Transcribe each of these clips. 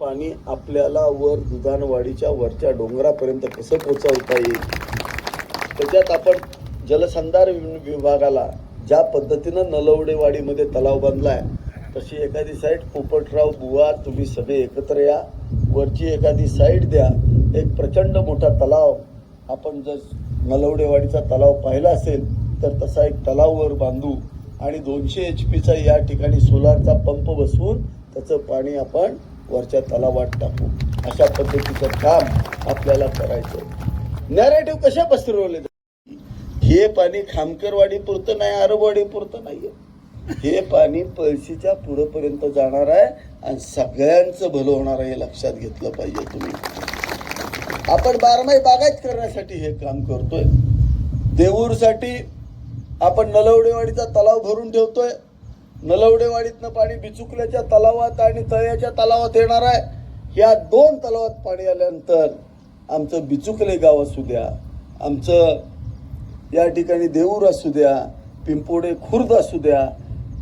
पाणी आपल्याला वर दुधानवाडीच्या वरच्या डोंगरापर्यंत कसं पोचवता येईल? त्याच्यात आपण जलसंधार वि- विभागाला ज्या पद्धतीनं नलवडेवाडीमध्ये तलाव बांधलाय तशी एखादी साईड पोपटराव बुवा तुम्ही सगळे एकत्र या. वरची एखादी साईड द्या. एक प्रचंड मोठा तलाव. आपण जर नलवडेवाडीचा तलाव पाहिला असेल तर तसा एक तलाव वर बांधू आणि दोनशे एच पीचा या ठिकाणी सोलारचा पंप बसवून त्याचं पाणी आपण वरच्या तलावात टाकू. अशा पद्धतीचं काम आपल्याला करायचं. नॅरेटिव्ह कशा पसरवले हे पाणी खामकरवाडी पुरतं नाही अरबवाडी पुरतं नाहीये. हे पाणी पळशीच्या पुढंपर्यंत जाणार आहे आणि सगळ्यांचं भलं होणार आहे हे लक्षात घेतलं पाहिजे तुम्ही. आपण बारमाही बागायत करण्यासाठी हे काम करतोय. देऊरसाठी आपण नलवडेवाडीचा तलाव भरून ठेवतोय. नलवडेवाडीतनं पाणी बिचुकल्याच्या तलावात आणि तळ्याच्या तलावात येणार आहे. या दोन तलावात पाणी आल्यानंतर आमचं बिचुकले गाव असू द्या आमचं या ठिकाणी देऊर असू द्या पिंपोडे खुर्द असू द्या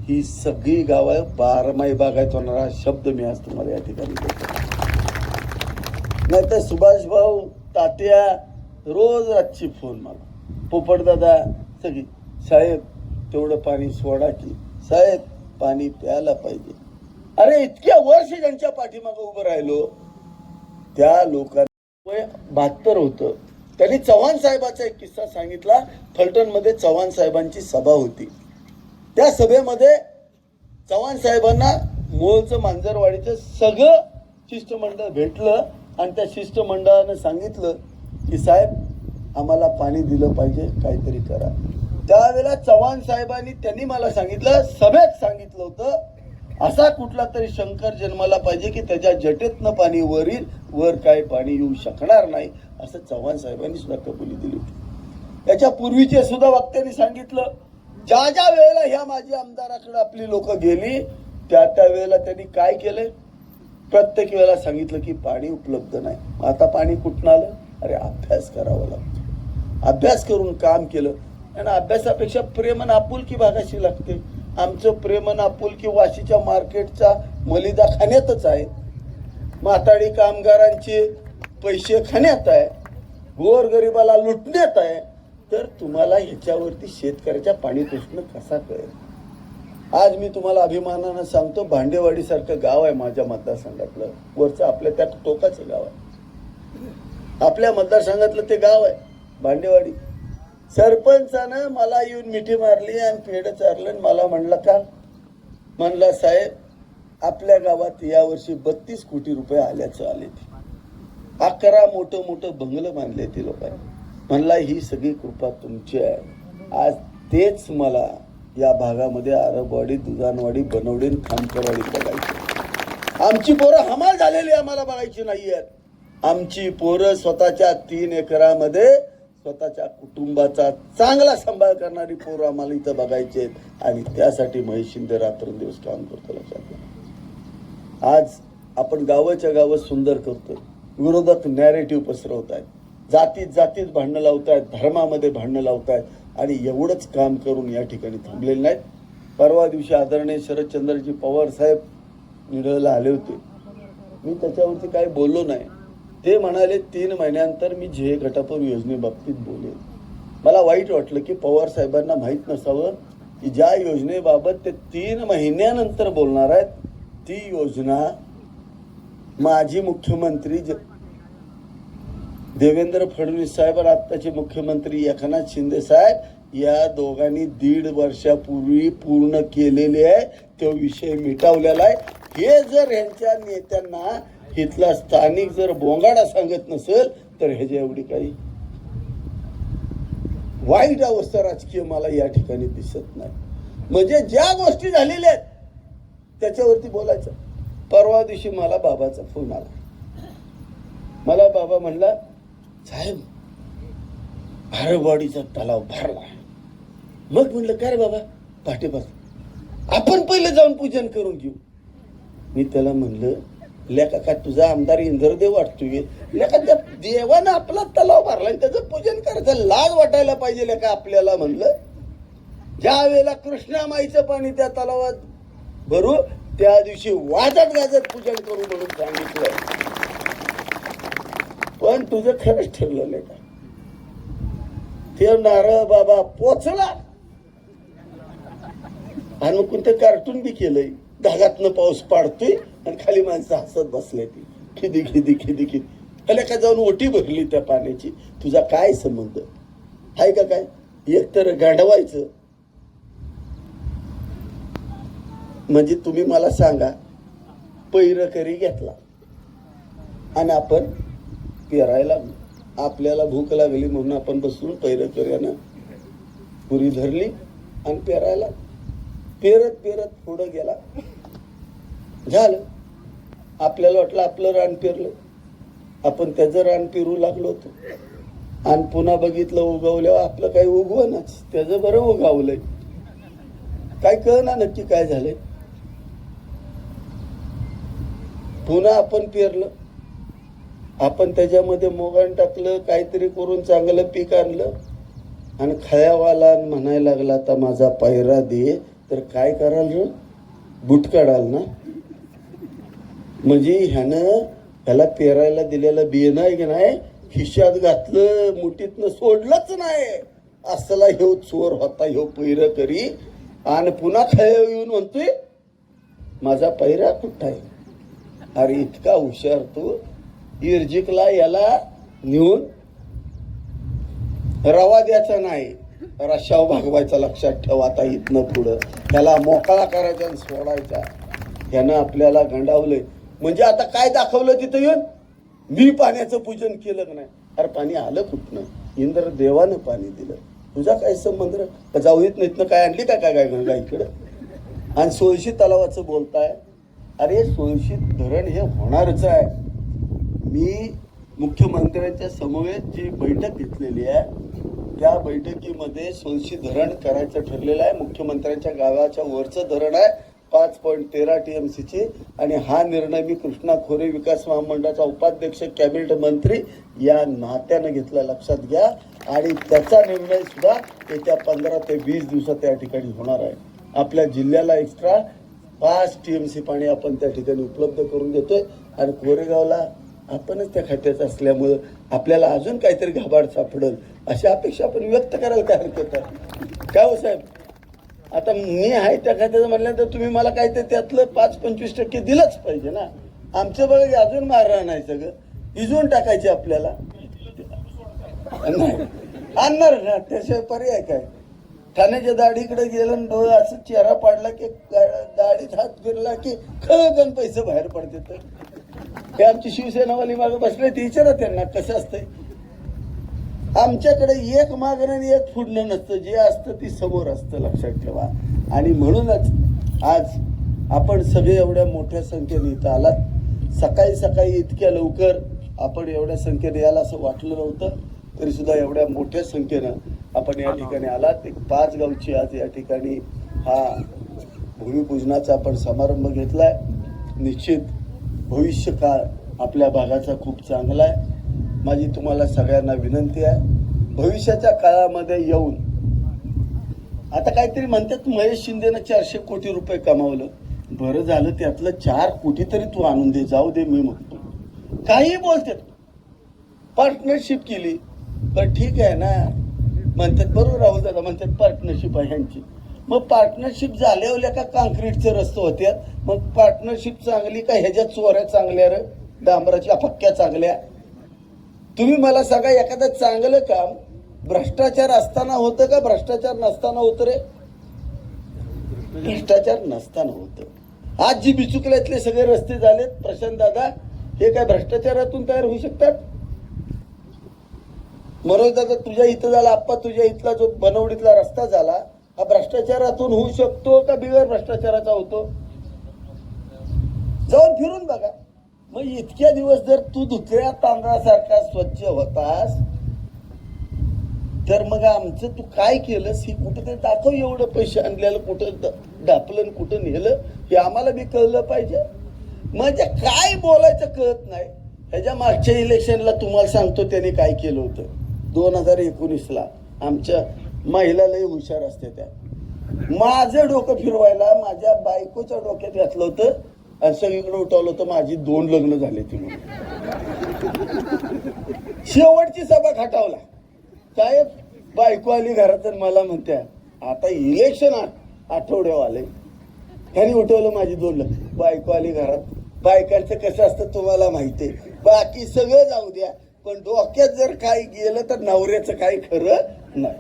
ही सगळी गावं बारमाही बागायत होणारा शब्द मी आज तुम्हाला या ठिकाणी देतो. नाही तर सुभाष भाऊ तात्या रोज रातची फोन मला. पोपट दादा सगळी साहेब तेवढं पाणी सोडा की. साहेब पाणी प्यायला पाहिजे. अरे इतक्या वर्ष ज्यांच्या पाठीमागं उभं राहिलो त्या लोकांना वय बहात्तर होतं. त्यांनी चव्हाण साहेबाचा एक किस्सा सांगितला. फलटणमध्ये चव्हाण साहेबांची सभा होती. त्या सभेमध्ये चव्हाण साहेबांना मूळचं मांजरवाडीचं सगळं शिष्टमंडळ भेटलं आणि त्या शिष्टमंडळानं सांगितलं की साहेब आम्हाला पाणी दिलं पाहिजे काहीतरी करा. त्यावेळेला चव्हाण साहेबांनी त्यांनी मला सांगितलं सभेत सांगितलं होतं असा कुठला तरी शंकर जन्माला पाहिजे की त्याच्या जटेतनं पाणी वर येईल वर काय पाणी येऊ शकणार नाही असं चव्हाण साहेबांनी सुद्धा कबुली दिली होती. त्याच्या पूर्वीचे सुद्धा वक्त्यांनी सांगितलं ज्या ज्या वेळेला ह्या माजी आमदाराकडे आपली लोक गेली त्या त्या वेळेला त्यांनी काय केलंय प्रत्येक वेळेला सांगितलं की पाणी उपलब्ध नाही. आता पाणी कुठनं आलं? अरे अभ्यास करावा लागतो. अभ्यास करून काम केलं. आणि अभ्यासापेक्षा प्रेम आपुलकी भागाशी लागते. आमचं प्रेम आपुलकी वाशीच्या मार्केटचा मलिदा खाण्यातच आहे. माताडी कामगारांचे पैसे खाण्यात आहे. गोरगरिबाला लुटण्यात आहे. तर तुम्हाला ह्याच्यावरती शेतकऱ्याच्या पाणी प्रश्न कसा कळेल? आज मी तुम्हाला अभिमानानं सांगतो भांडेवाडीसारखं गाव आहे माझ्या मतदारसंघातलं. वरचं आपल्या त्या टोकाचं गाव आहे. आपल्या मतदारसंघातलं ते गाव आहे भांडेवाडी. सरपंचानं मला येऊन मिठी मारली आणि पेढं चारलं आणि मला म्हणलं का? म्हणला साहेब आपल्या गावात यावर्षी बत्तीस कोटी रुपये आल्याचं आले ते. अकरा मोठं मोठं बंगलं बांधले ते लोकांनी. म्हणला ही सगळी कृपा तुमची आहे. आज तेच मला या भागामध्ये आरबवाडी दुधानवाडी बनवडी खामकरवाडी बघायची आमची पोरं हमाल झालेली आम्हाला बघायची नाही आहेत आमची पोरं स्वतःच्या तीन एकरामध्ये स्वतःच्या कुटुंबाचा चांगला सांभाळ करणारी पोरं आम्हाला इथं बघायची आहेत. आणि त्यासाठी महेश शिंदे रात्रंदिवस काम करतो लक्षात घ्या. आज आपण गावाच्या गावात सुंदर करतोय. विरोधात नॅरेटिव्ह पसरवत आहेत जातीत जातीत भांडणं लावतायत धर्मामध्ये भांडणं लावतायत. आणि एवढंच काम करून या ठिकाणी थांबलेले नाहीत. परवा दिवशी आदरणीय शरदचंद्रजी पवार साहेब निढळला आले होते. मी त्याच्यावरती काही बोललो नाही. ते म्हणाले तीन महिन्यानंतर मी झे घटापूर योजनेबाबतीत बोलेन. मला वाईट वाटलं की पवार साहेबांना माहीत नसावं की ज्या योजनेबाबत ते तीन महिन्यानंतर बोलणार आहेत ती योजना माजी मुख्यमंत्री ज- देवेंद्र फडणवीस साहेब आणि आत्ताचे मुख्यमंत्री एकनाथ शिंदे साहेब या दोघांनी दीड वर्षापूर्वी पूर्ण केलेले आहे तो विषय मिटावलेला आहे. हे जर यांच्या नेत्यांना इथला स्थानिक जर बोंगाडा सांगत नसेल तर ह्याच्या एवढी काही वाईट अवस्था राजकीय मला या ठिकाणी दिसत नाही. म्हणजे ज्या गोष्टी झालेल्या आहेत त्याच्यावरती बोलायचं. परवा दिवशी मला बाबाचा फोन आला. मला बाबा म्हणला साहेब भारवाडीचा तलाव भरला मग म्हणलं काय रे बाबा पाठीपास आपण पहिले जाऊन पूजन करून घेऊ. मी त्याला म्हणलं लेखा का तुझा आमदार इंद्रदेव वाटतोय. लेखा त्या देवानं आपला तलाव भरला आणि त्याचं पूजन करायचं. लाज वाटायला पाहिजे लेका आपल्याला म्हणलं. ज्या वेळेला कृष्णामाईचं पाणी त्या तलावात भरू त्या दिवशी वाजत गाजत पूजन करू म्हणून सांगितलं पण तुझं खरंच ठरलं लेखा ते नारळ बाबा पोचला. आणि कोणतं कार्टून बी केलंय. धागातनं पाऊस पाडतोय. आणि खाली माणसं हसत बसले ती. खिदी खिदी खिदी खिदी. त्याला का जाऊन ओटी भरली त्या पाण्याची? तुझा काय संबंध? आहे का काय? एक तर गांडवायचं म्हणजे तुम्ही मला सांगा पैरकरी घेतला. आणि आपण पेरायला आपल्याला भूक लागली म्हणून आपण बसून पैरकऱ्यानं पुरी धरली आणि पेरायला पेरत पेरत पुढं गेला. झालं. आपल्याला वाटलं आपलं रान पेरलं. आपण त्याचं रान पेरू लागलो होतो. आणि पुन्हा बघितलं उगवल्यावर आपलं काही उगवणच. त्याचं बरं उगावलंय. काय कळ ना नक्की काय झालंय. पुन्हा आपण पेरलं. आपण त्याच्यामध्ये मोगान टाकलं काहीतरी करून चांगलं पीक आणलं. आणि खयावाला म्हणायला लागला आता माझा पायरा दे. तर काय कराल रे? बुट काढाल ना? म्हणजे ह्यानं ह्याला पेरायला दिलेलं बियाणं आहे की नाही खिशात घातलं मुठीतनं सोडलंच नाही. असला ह्यो चोर होता ह्यो पैर करी. आणि पुन्हा खय येऊन म्हणतोय माझा पैरा कुठं आहे? अरे इतका हुशार तू. इर्जिकला याला नेऊन रवा द्यायचा नाही. रशाव भागवायचा लक्षात ठेवा आता इथनं पुढं. त्याला मोकळा करायचा आणि सोडायचा. यानं आपल्याला गंडावलंय. म्हणजे आता काय दाखवलं तिथं येऊन? मी पाण्याचं पूजन केलं नाही? अरे पाणी आलं कुठनं? इंद्र देवानं पाणी दिलं. तुझा काय संबंध जाऊ येत नाहीत काय आणली काय काय गंगा इकडं? आणि सोळशी तलावाचं बोलताय. अरे सोळशी धरण हे होणारच आहे. मी मुख्यमंत्र्यांच्या समवेत जी बैठक घेतलेली आहे त्या बैठकीमध्ये सोळशी धरण करायचं ठरलेलं आहे. मुख्यमंत्र्यांच्या गावाच्या वरचं धरण आहे. पाच पॉईंट तेरा टी एम सीची आणि हा निर्णय मी कृष्णा खोरे विकास महामंडळाचा उपाध्यक्ष कॅबिनेट मंत्री या नात्यानं घेतला लक्षात घ्या. आणि त्याचा निर्णय सुद्धा येत्या पंधरा ते वीस दिवसात त्या ठिकाणी होणार आहे. आपल्या जिल्ह्याला एक्स्ट्रा पाच टी एम सी पाणी आपण त्या ठिकाणी उपलब्ध करून देतोय. आणि कोरेगावला आपणच त्या खात्यात असल्यामुळं आपल्याला अजून काहीतरी घाबाड सापडल अशी अपेक्षा आपण व्यक्त करायला काय हरकत आहे काय हो साहेब? आता मी आहे त्या खात्याचं म्हटल्यानंतर तुम्ही मला काय ते त्यातलं पाच पंचवीस टक्के दिलंच पाहिजे ना. आमचं बघा अजून मारणार नाही सगळं. इजून टाकायचे आपल्याला. आणणार ना त्याशिवाय पर्याय काय? ठाण्याच्या दाढीकडे गेलं आणि असं चेहरा पाडला की दाढीत हात फिरला की खळगण पैसे बाहेर पडते तर हे आमची शिवसेनावाली मागं बसले ते विचारा त्यांना कसं असतंय. आमच्याकडे एक मागणं आणि एक फुडणं नसतं. जे असतं ती समोर असतं लक्षात ठेवा. आणि म्हणूनच आज आपण सगळे एवढ्या मोठ्या संख्येने इथं आलात. सकाळी सकाळी इतक्या लवकर आपण एवढ्या संख्येने याला असं वाटलं नव्हतं तरी सुद्धा एवढ्या मोठ्या संख्येनं आपण या ठिकाणी आलात. एक पाच गावची आज या ठिकाणी हा भूमिपूजनाचा आपण समारंभ घेतलाय. निश्चित भविष्य काळ आपल्या भागाचा खूप चांगला आहे. माझी तुम्हाला सगळ्यांना विनंती आहे. भविष्याच्या काळामध्ये येऊन आता काहीतरी म्हणतात महेश शिंदेनं चारशे कोटी रुपये कमावलं. बरं झालं त्यातलं चार कोटी तरी तू आणून दे जाऊ दे मी म्हणतो. काही बोलतात. पार्टनरशिप केली. पण ठीक आहे ना. म्हणतात बरोबर राहू दादा म्हणतात पार्टनरशिप आहे ह्यांची. मग पार्टनरशिप झाल्यावल्या का काँक्रीटचे रस्ते होत्या मग पार्टनरशिप चांगली का ह्याच्या चोऱ्या चांगल्या र? डांबराच्या पक्क्या चांगल्या? तुम्ही मला सांगा एखादं चांगलं काम भ्रष्टाचार असताना होतं का? भ्रष्टाचार नसताना होतं रे? भ्रष्टाचार नसताना होतं. आज जी बिचुकल्यातले सगळे रस्ते झालेत प्रशांत दादा हे काय भ्रष्टाचारातून तयार होऊ शकतात? मनोज दादा तुझ्या इथं झाला आप्पा तुझ्या इथला जो बनवडीतला रस्ता झाला हा भ्रष्टाचारातून होऊ शकतो का? बिगर भ्रष्टाचाराचा होतो? जाऊन फिरून बघा. मग इतक्या दिवस जर तू दुसऱ्या तांदळासारखा स्वच्छ होतास तर मग आमचं तू काय केलंस? हे कुठं ते दाखव एवढं पैसे आणलेलं कुठं डापलं आणि कुठं नेलं हे आम्हाला बी कळलं पाहिजे. म्हणजे काय बोलायचं कळत नाही. ह्याच्या मागच्या इलेक्शनला तुम्हाला सांगतो त्याने काय केलं होतं. दोन हजार एकोणीसला आमच्या महिला लय हुशार असते त्या. माझं डोकं फिरवायला माझ्या बायकोच्या डोक्यात घातलं होतं आणि सगळीकडे उठवलं होतं माझी दोन लग्न झाले ती म्हणून शेवटची सभा खटावला. साहेब बायको आली घरात मला म्हणत्या आता इलेक्शन आठवड्यावर आले त्यांनी उठवलं माझी दोन लग्न. बायको आली घरात. बायकांचं कसं असतं तुम्हाला माहिती आहे. बाकी सगळं जाऊ द्या पण डोक्यात जर काही गेलं तर नवऱ्याचं काही खरं नाही.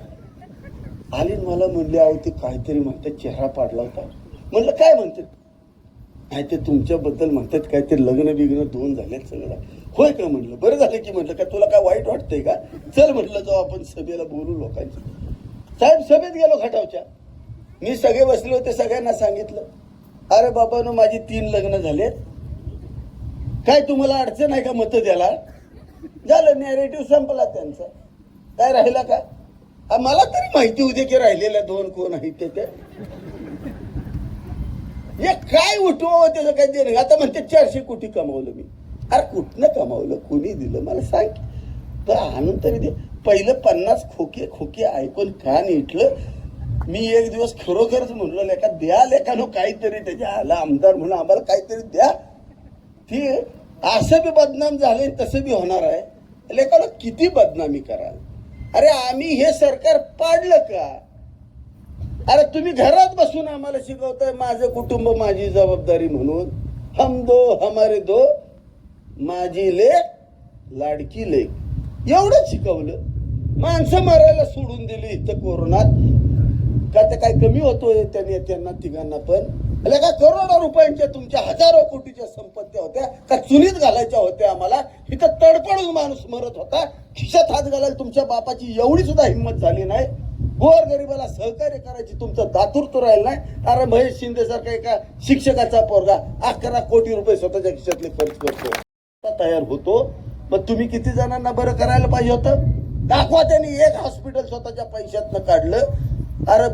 आली मला म्हणली अहो ते काहीतरी म्हणतात चेहरा पाडला होता. म्हणलं काय म्हणतात नाही ते तुमच्याबद्दल म्हणतात ते लग्न बिग्न दोन झाल्यात सगळं. होय का म्हटलं बरं झालं की म्हटलं का तुला काय वाईट वाटतंय का? चल म्हटलं जाऊ आपण सभेला बोलू लोकांची. साहेब सभेत गेलो खटावच्या मी सगळे बसले होते सगळ्यांना सांगितलं. अरे बाबानो माझी तीन लग्न झालेत. काय तुम्हाला अडचण आहे का मत द्यायला? झालं नॅरेटिव्ह संपला त्यांचा. काय राहिला का? मला तरी माहिती होती की राहिलेल्या दोन कोण आहेत ते ते. हे काय उठवा हो, त्याचं काही देणं? आता म्हणते चारशे कोटी कमावलं मी. अरे कुठनं कमावलं? कोणी दिलं? मला सांग. तर आणून तरी दे. पहिलं पन्नास खोके खोके ऐकून का निटलं मी एक दिवस खरोखरच म्हणलो लेखा द्या लेखानो काहीतरी त्याच्या आला आमदार म्हणून आम्हाला काहीतरी द्या. ती असं बी बदनाम झाले तसं बी होणार आहे. लेखानो किती बदनामी कराल? अरे आम्ही हे सरकार पाडलं का? अरे तुम्ही घरात बसून आम्हाला शिकवताय माझं कुटुंब माझी जबाबदारी म्हणून. हम दो हमारे दो माझी लेख लाडकी लेख एवढंच शिकवलं. माणसं मारायला सोडून दिली इथं कोरोनात. का ते काय कमी होतोय त्यांनी त्यांना तिघांना पण? अरे का करोडो रुपयांच्या तुमच्या हजारो कोटीच्या संपत्त्या होत्या का चुलीत घालायच्या होत्या आम्हाला? इथं तडपडून माणूस मरत होता. खिशात हात घालायला तुमच्या बापाची एवढी सुद्धा हिंमत झाली नाही. गोर गरिबाला सहकार्य करायची तुमचं दातुरतो राहील नाही. अरे महेश शिंदे सारखा एका शिक्षकाचा पोरगा अकरा कोटी रुपये स्वतःच्या खिशातले खर्च करतो. तयार होतो. मग तुम्ही किती जणांना बरं करायला पाहिजे होतं? दाखवा त्यांनी एक हॉस्पिटल स्वतःच्या पैशातनं काढलं. अरे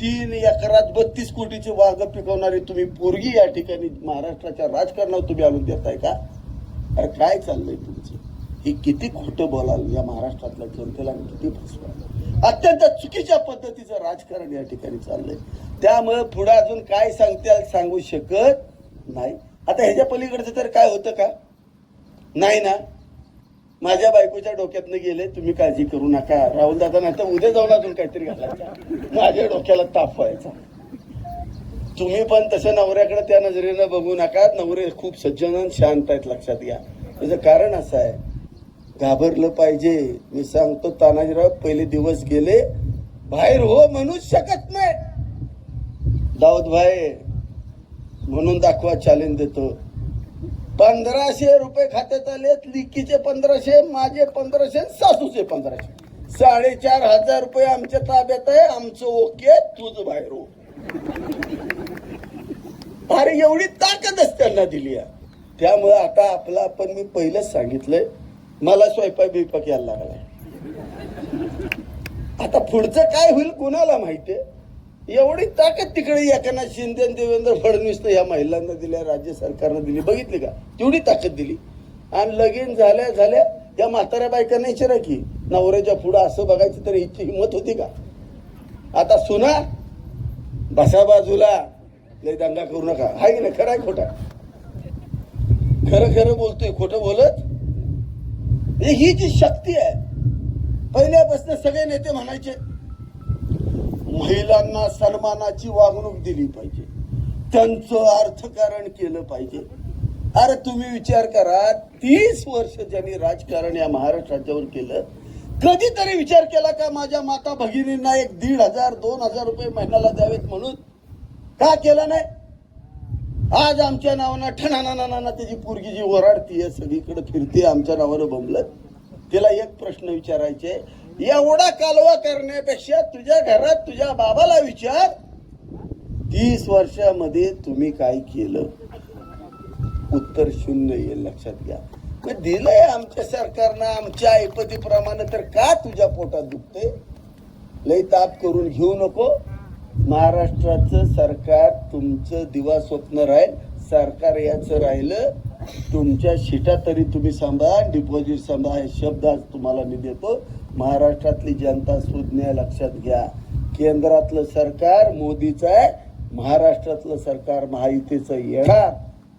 तीन एकरात बत्तीस कोटीची वाघ पिकवणारी तुम्ही पोरगी या ठिकाणी महाराष्ट्राच्या राजकारणावर तुम्ही आणून देताय का? अरे काय चाललंय तुमचं? हे किती खोटं बोलाल या महाराष्ट्रातल्या जनतेला किती फसवाल अत्यंत चुकीच्या पद्धतीचं राजकारण या ठिकाणी चाललंय. त्यामुळे पुढे अजून काय सांगताल सांगू शकत नाही. आता ह्याच्या पलीकडचं तर काय होतं का? नाही ना. माझ्या बायकोच्या डोक्यातनं गेले तुम्ही काळजी करू नका. राहुल दादा नाही तर उद्या जाऊन अजून काहीतरी घालायचं. माझ्या डोक्याला ताप व्हायचा. तुम्ही पण तसं नवऱ्याकडे त्या नजरेनं बघू नका. नवरे खूप सज्जन आणि शांत आहेत लक्षात घ्या. त्याचं कारण असं आहे घाबरलं पाहिजे. मी सांगतो तानाजीराव पहिले दिवस गेले. बाहेर हो म्हणूच शकत नाही. दाऊद भाई म्हणून दाखवा चॅलेंज देतो. पंधराशे रुपये खात्यात आलेत लिकीचे पंधराशे माझे पंधराशे सासूचे पंधराशे. साडेचार हजार रुपये आमच्या ताब्यात आहे. आमचं ओके तुझं बाहेर हो. अरे एवढी ताकदच त्यांना दिली आहे. त्यामुळे आता आपला आपण मी पहिलंच सांगितलंय. मला स्वयंपाक बिपाक यायला लागला. आता पुढचं काय होईल कुणाला माहितीये एवढी ताकद तिकडे एकनाथ शिंदे देवेंद्र फडणवीसनं या महिलांना दिल्या राज्य सरकारनं दिली. बघितली का? तेवढी ताकद दिली. आणि लगीन झाल्या झाल्या या म्हाताऱ्या बायकांना विचारा की नवऱ्याच्या पुढं असं बघायचं तर हिची हिंमत होती का? आता सुना बसा बाजूला. लय दंगा करू नका. हाय की नाही? खरं आहे खोटा. खरं खरं बोलतोय. खोटं बोलत? म्हणजे ही जी शक्ती आहे पहिल्यापासून सगळे नेते म्हणायचे महिलांना सन्मानाची वागणूक दिली पाहिजे. त्यांचं अर्थकारण केलं पाहिजे. अरे तुम्ही विचार करा तीस वर्ष ज्यांनी राजकारण या महाराष्ट्र राज्यावर केलं कधीतरी विचार केला का माझ्या माता भगिनींना एक दीड हजार दोन हजार रुपये महिन्याला द्यावेत म्हणून? का केलं नाही? आज आमच्या नावानं ठणाना त्याची पोरगी जी ओराडतीये सगळीकडे फिरते आमच्या नावानं बमलत तिला एक प्रश्न विचारायचे एवढा कालवा करण्यापेक्षा तुझ्या घरात तुझ्या बाबाला विचार तीस वर्षामध्ये तुम्ही काय केलं? उत्तर शून्य येईल लक्षात घ्या. मग दिलंय आमच्या सरकारनं आमच्या ऐपतीप्रमाणे तर का तुझ्या पोटात दुखते लय ताप करून घेऊ नको. महाराष्ट्राचं सरकार तुमचं दिवा स्वप्न राहील सरकार याचं राहिलं तुमच्या शिटा तरी तुम्ही सांभाळा डिपॉझिट सांभाळा हे शब्द आज तुम्हाला मी देतो. महाराष्ट्रातली जनता सुज्ञ लक्षात घ्या. केंद्रातलं सरकार मोदीचं आहे महाराष्ट्रातलं सरकार महायुतीचं येणार.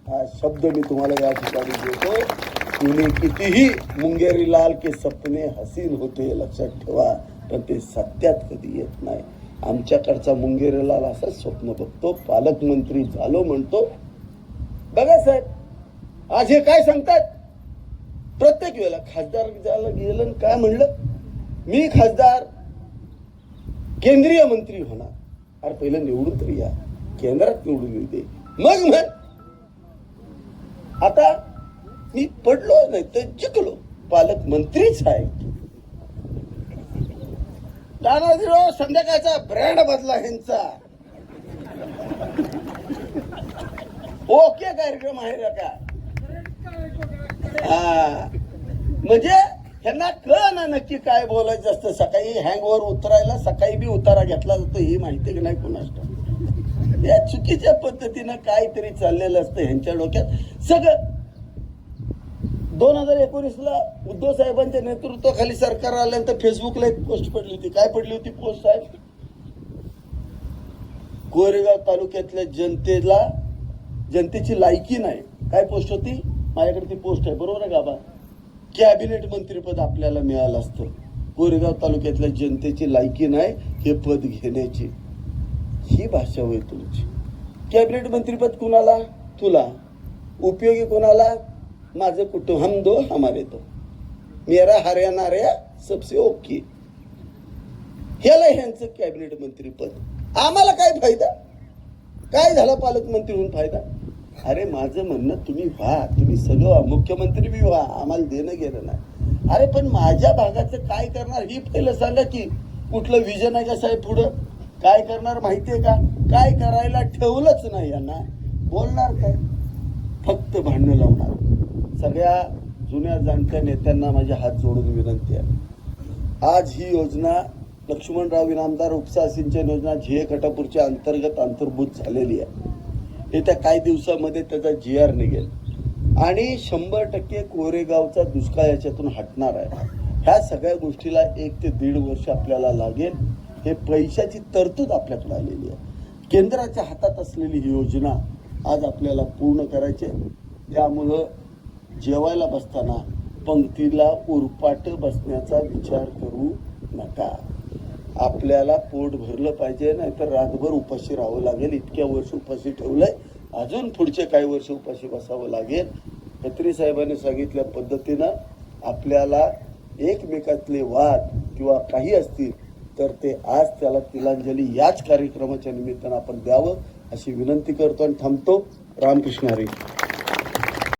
हा शब्द मी तुम्हाला या ठिकाणी देतो. तुम्ही कितीही मुंगेरी लाल के सपने हसीन होते लक्षात ठेवा. पण ते सत्यात कधी येत नाही. आमच्याकडचा मुंगेरी लाल असंच स्वप्न बघतो पालकमंत्री झालो म्हणतो. बघा साहेब आज हे काय सांगतात? प्रत्येक वेळेला खासदार गेलं काय म्हणलं? मी खासदार केंद्रीय मंत्री होणार. अरे पहिलं निवडून तरी या केंद्रात निवडून येऊ दे. मग म्हण. आता मी पडलो नाही तर जिंकलो. पालकमंत्रीच आहे तानाजीराव संध्याकाळचा ब्रँड बदला ह्यांचा. ओके कार्यक्रम आहे का? हा. म्हणजे ह्यांना कळ ना नक्की काय बोलायचं असतं. सकाळी हँगवर उतरायला सकाळी बी उतारा घेतला जातो ही माहिती की नाही कुणाष्ट या चुकीच्या पद्धतीनं काहीतरी चाललेलं असतं ह्यांच्या डोक्यात. सगळं दोन हजार एकोणीसला उद्धव साहेबांच्या नेतृत्वाखाली सरकार आल्यानंतर फेसबुकला एक पोस्ट पडली होती. काय पडली होती पोस्ट साहेब? कोरेगाव तालुक्यातल्या जनतेला जनतेची लायकी नाही. काय पोस्ट होती? माझ्याकडे ती पोस्ट आहे. बरोबर आहे बाबा? कॅबिनेट मंत्रीपद आपल्याला मिळालं असतं. कोरेगाव तालुक्यातल्या जनतेची लायकी नाही हे पद घेण्याची. ही भाषा होय तुमची. कॅबिनेट मंत्रीपद कुणाला? तुला. उपयोगी कोणाला? माझं कुटुंब हम दो हमारे दो. मेरा हरियाणा रे सबसे ओके. ह्याला ह्यांचं कॅबिनेट मंत्री पद. आम्हाला काय फायदा? काय झाला पालकमंत्री होऊन फायदा? अरे माझं म्हणणं तुम्ही व्हा. तुम्ही सगळं मुख्यमंत्री बी व्हा. आम्हाला देणं गेलं नाही. अरे पण माझ्या भागाचं काय करणार? ही पहिलं सांगा की कुठलं विजन आहे का साहेब पुढं? काय करणार माहितीये का? काय करायला ठेवलंच नाही यांना. बोलणार काय? फक्त भांडणं लावणार. सगळ्या जुन्या जाणत्या नेत्यांना माझे हात जोडून विनंती आहे. आज ही योजना लक्ष्मणराव इनामदार उपसा सिंचन योजना झीए कटापूरच्या अंतर्गत अंतर्भूत झालेली आहे. येत्या काही दिवसामध्ये त्याचा जी आर निघेल. आणि शंभर टक्के कोरेगावचा दुष्काळ याच्यातून हटणार आहे. ह्या सगळ्या गोष्टीला एक ते दीड वर्ष आपल्याला लागेल. हे पैशाची तरतूद आपल्याकडे आलेली आहे. केंद्राच्या हातात असलेली ही योजना आज आपल्याला पूर्ण करायची आहे. त्यामुळं जेवायला बसताना पंक्तीला उरपाट बसण्याचा विचार करू नका. आपल्याला पोट भरलं पाहिजे नाहीतर रातभर उपाशी राहावं लागेल. इतक्या वर्ष उपाशी ठेवलंय. अजून पुढचे काही वर्ष उपाशी बसावं लागेल. खत्री साहेबांनी सांगितल्या पद्धतीनं आपल्याला एकमेकातले वाद किंवा काही असतील तर ते आज त्याला तिलांजली याच कार्यक्रमाच्या निमित्तानं आपण द्यावं अशी विनंती करतो आणि थांबतो. रामकृष्ण हरी.